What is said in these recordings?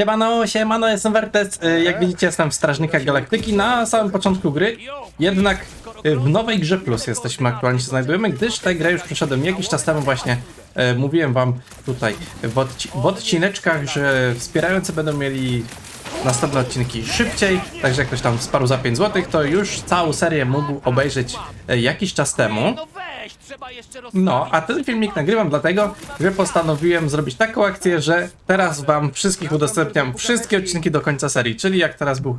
Siemano, siemano, jestem Wertes. Y, Jak widzicie, jestem w Strażnikach Galaktyki na samym początku gry. Jednak y, w nowej grze Plus jesteśmy aktualnie się znajdujemy, gdyż tę grę już przeszedłem jakiś czas temu właśnie. y, Mówiłem wam tutaj w, odci w odcineczkach, że wspierający będą mieli następne odcinki szybciej, także jak ktoś tam wsparł za 5 zł, to już całą serię mógł obejrzeć jakiś czas temu. Weź, trzeba jeszcze. No, a ten filmik nagrywam dlatego, że postanowiłem zrobić taką akcję, że teraz wam wszystkich udostępniam wszystkie odcinki do końca serii, czyli jak teraz był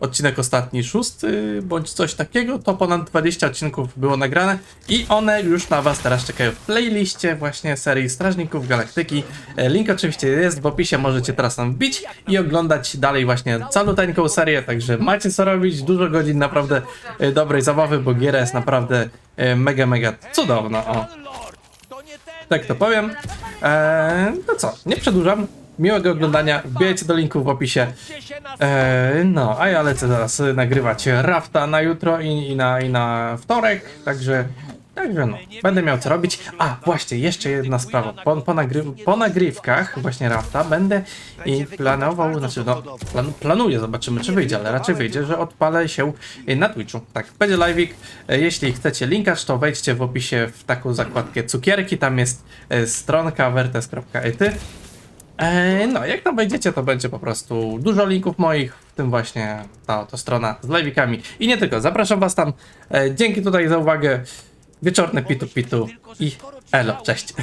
odcinek ostatni, szósty, bądź coś takiego, to ponad 20 odcinków było nagrane i one już na was teraz czekają w playliście właśnie serii Strażników Galaktyki. E, Link oczywiście jest w opisie, możecie teraz tam wbić i oglądać dalej właśnie caluteńką serię, także macie co robić, dużo godzin naprawdę e, dobrej zabawy, bo giera jest naprawdę e, mega, mega cudowna, o. Tak to powiem. Eee, no co, nie przedłużam. Miłego oglądania. Wbijajcie do linku w opisie. Eee, no, a ja lecę zaraz nagrywać Rafta na jutro i, i, na, i na wtorek, także. Także no, będę miał co robić. A, właśnie, jeszcze jedna sprawa. Po, po, nagry po nagrywkach właśnie Rafta będę i planował, znaczy no, plan planuję, zobaczymy czy wyjdzie, ale raczej wyjdzie, że odpalę się na Twitchu. Tak, będzie live'ik. E, Jeśli chcecie linkarz, to wejdźcie w opisie w taką zakładkę cukierki, tam jest e, stronka vertes.ety. E, No, jak tam wejdziecie, to będzie po prostu dużo linków moich, w tym właśnie ta oto strona z live'ikami. I nie tylko, zapraszam was tam. E, Dzięki tutaj za uwagę. Wieczorne pitu pitu i elo, cześć.